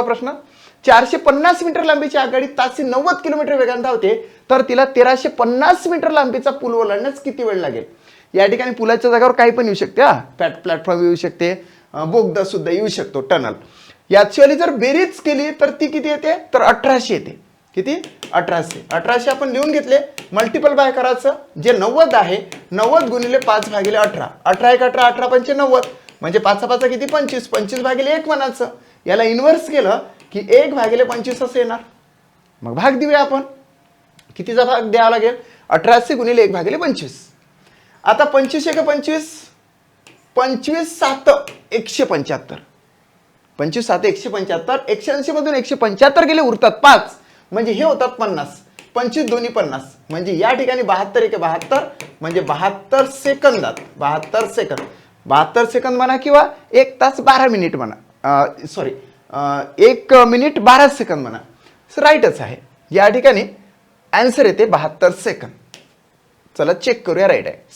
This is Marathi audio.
प्रश्न. चारशे पन्नास मीटर लांबीची आघाडी ताशी नव्वद किलोमीटर वेगाने धावते तर तिला तेराशे पन्नास मीटर लांबीचा पूल ओलांडण्यास किती वेळ लागेल? या ठिकाणी पुलाच्या जागावर काही पण येऊ शकते हा. प्लॅट प्लॅटफॉर्म येऊ शकते बोगदा सुद्धा येऊ शकतो टनल. याची जर बेरीज केली तर ती किती येते? तर अठराशे येते. किती? अठराशे. अठराशे आपण लिहून घेतले. मल्टिपल बाय करायचं. जे नव्वद आहे नव्वद गुणिले पाच भागिले अठरा. अठरा एक अठरा अठरा पंचे नव्वद. म्हणजे पाचा पाचा किती? पंचवीस. पंचवीस भागिले एक म्हणायचं. याला इन्व्हर्स केलं की एक भागिले पंचवीस असं येणार. मग भाग देऊया आपण. कितीचा भाग द्यावा लागेल? अठराशे गुणिले एक भागिले पंचवीस. आता पंचवीस एक पंचवीस. पंचवीस सात एकशे पंच्याहत्तर. पंचवीस सात एकशे पंच्याहत्तर. एकशे ऐंशीमधून एकशे पंच्याहत्तर गेले उरतात पाच. म्हणजे हे होतात पन्नास. पंचवीस दोन्ही पन्नास. म्हणजे या ठिकाणी बहात्तर एक बहात्तर. म्हणजे बहात्तर सेकंदात. बहात्तर सेकंद. बहात्तर सेकंद म्हणा किंवा एक तास बारा मिनिट म्हणा. सॉरी एक मिनिट बारा सेकंद म्हणा. राईटच आहे. या ठिकाणी ॲन्सर येते बहात्तर सेकंद. चला चेक करूया राईट आहे.